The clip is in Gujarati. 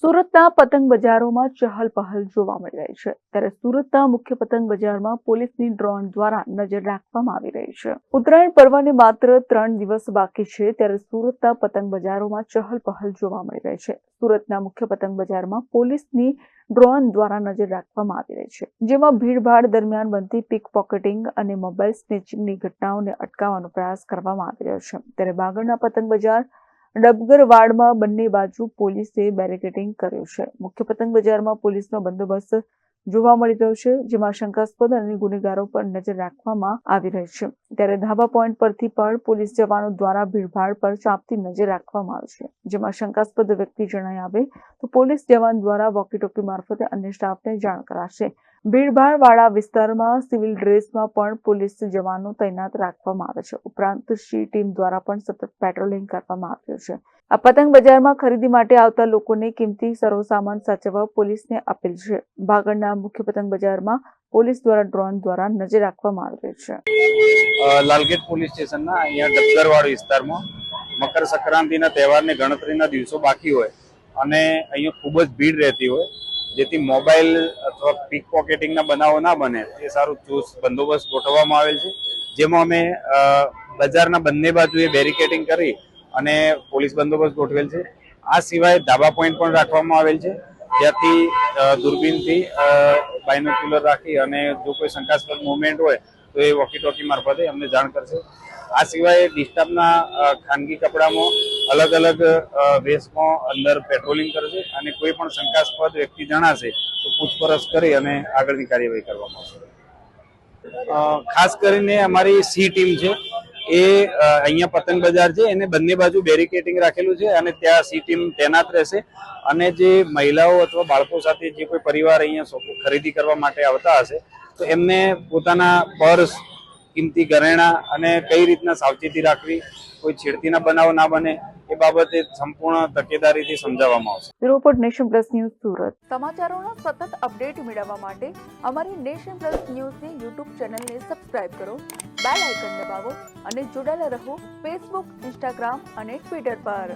સુરતના પતંગ બજારોમાં ચહલ પહલ જોવા મળી રહી છે. ત્યારે સુરતના મુખ્ય પતંગ બજારમાં પોલીસની ડ્રોન દ્વારા નજર રાખવામાં આવી રહી છે. ઉત્તરાયણ પર્વને માત્ર ત્રણ દિવસ બાકી છે ત્યારે સુરતના પતંગ બજારોમાં ચહલ પહલ જોવા મળી રહી છે. સુરતના મુખ્ય પતંગ બજારમાં પોલીસની ડ્રોન દ્વારા નજર રાખવામાં આવી રહી છે. જેમાં ભીડભાડ દરમિયાન બનતી પીક પોકેટિંગ અને મોબાઈલ સ્નેચિંગની ઘટનાઓને અટકાવવાનો પ્રયાસ કરવામાં આવી રહ્યો છે. ત્યારે બાગળના પતંગ બજાર ડબગરવાડમાં બંને બાજુ પોલીસે બેરિકેડિંગ કર્યું છે. મુખ્ય પતંગ બજારમાં પોલીસનો બંદોબસ્ત જોવા મળી રહ્યો છે, જેમાં શંકાસ્પદ અને ગુનેગારો પર નજર રાખવામાં આવી રહી છે. ત્યારે ધાબા પોઈન્ટ પરથી પણ પોલીસ જવાનો દ્વારા ભીડભાડ પર ચાંપતી નજર રાખવામાં આવે છે. જેમાં શંકાસ્પદ વ્યક્તિ જણાય આવે તો પોલીસ જવાન દ્વારા વોકી ટોકી મારફતે અન્ય સ્ટાફને જાણ કરાશે. ભીડભાડ વાળા વિસ્તારમાં સિવિલ ડ્રેસમાં પણ પોલીસ જવાનો તૈનાત રાખવામાં આવે છે. ઉપરાંત સી ટીમ દ્વારા પણ સતત પેટ્રોલિંગ કરવામાં આવ્યું છે. આ પતંગ બજારમાં ખરીદી માટે આવતા લોકોને કિંમતી સર્વસામાન સાચવવા પોલીસને અપીલ છે. ભાગળના મુખ્ય પતંગ બજારમાં પોલીસ દ્વારા ડ્રોન દ્વારા નજર રાખવામાં આવી છે. લાલગેટ પોલીસ સ્ટેશનના અહીંયા ડબગરવાડ વિસ્તારમાં મકર સંક્રાંતિના તહેવારની ગણતરીના દિવસો બાકી હોય અને અહીંયા ખૂબ જ ભીડ રહેતી હોય. જેથી મોબાઈલ અથવા પીક પોકેટિંગના બનાવો ના બને એ સારું ચુસ્ત બંદોબસ્ત ગોઠવવામાં આવેલ છે. જેમાં અમે બજારના બંને બાજુએ બેરિકેટિંગ કરી અને પોલીસ બંદોબસ્ત ગોઠવેલ છે. આ સિવાય ધાબા પોઈન્ટ પણ રાખવામાં આવેલ છે. જ્યાંથી દૂરબીનથી બાયનોક્યુલર રાખી અને જો કોઈ શંકાસ્પદ મુવમેન્ટ હોય તો એ વોકી ટોકી મારફતે અમને જાણ કરશે. આ સિવાય ડિસ્ટર્બના ખાનગી કપડામાં અલગ અલગ અ, વેશમાં અંદર પેટ્રોલિંગ કરશે અને કોઈ પણ શંકાસ્પદ વ્યક્તિ જણાશે તો પૂછપરછ કરી અને આગળની કાર્યવાહી કરવામાં આવશે. ખાસ કરીને અમારી સી ટીમ છે. એ અહીંયા પતંગ બજાર છે, એને બંને બાજુ બેરિકેટિંગ રાખેલું છે અને ત્યાં સી ટીમ તૈનાત રહેશે. અને જે મહિલાઓ અથવા બાળકો સાથે જે કોઈ પરિવાર અહીંયા ખરીદી કરવા માટે આવતા હશે, તો એમને પોતાના પર્સ, કિંમતી ઘરેણા અને કઈ રીતના સાવચેતી રાખવી, કોઈ છેડતીના બનાવ ના બને એ બાબતે સંપૂર્ણ તકેદારીથી સમજાવવામાં આવશે. Report nation plus news Surat. સમાચારોના સતત અપડેટ મેળવવા માટે અમારી નેશન પ્લસ ન્યૂઝની યુટ્યુબ ચેનલને સબસ્ક્રાઇબ કરો બેલ આઇકન દબાવો અને જોડાયેલા રહો ફેસબુક ઇન્સ્ટાગ્રામ અને ટ્વિટર પર.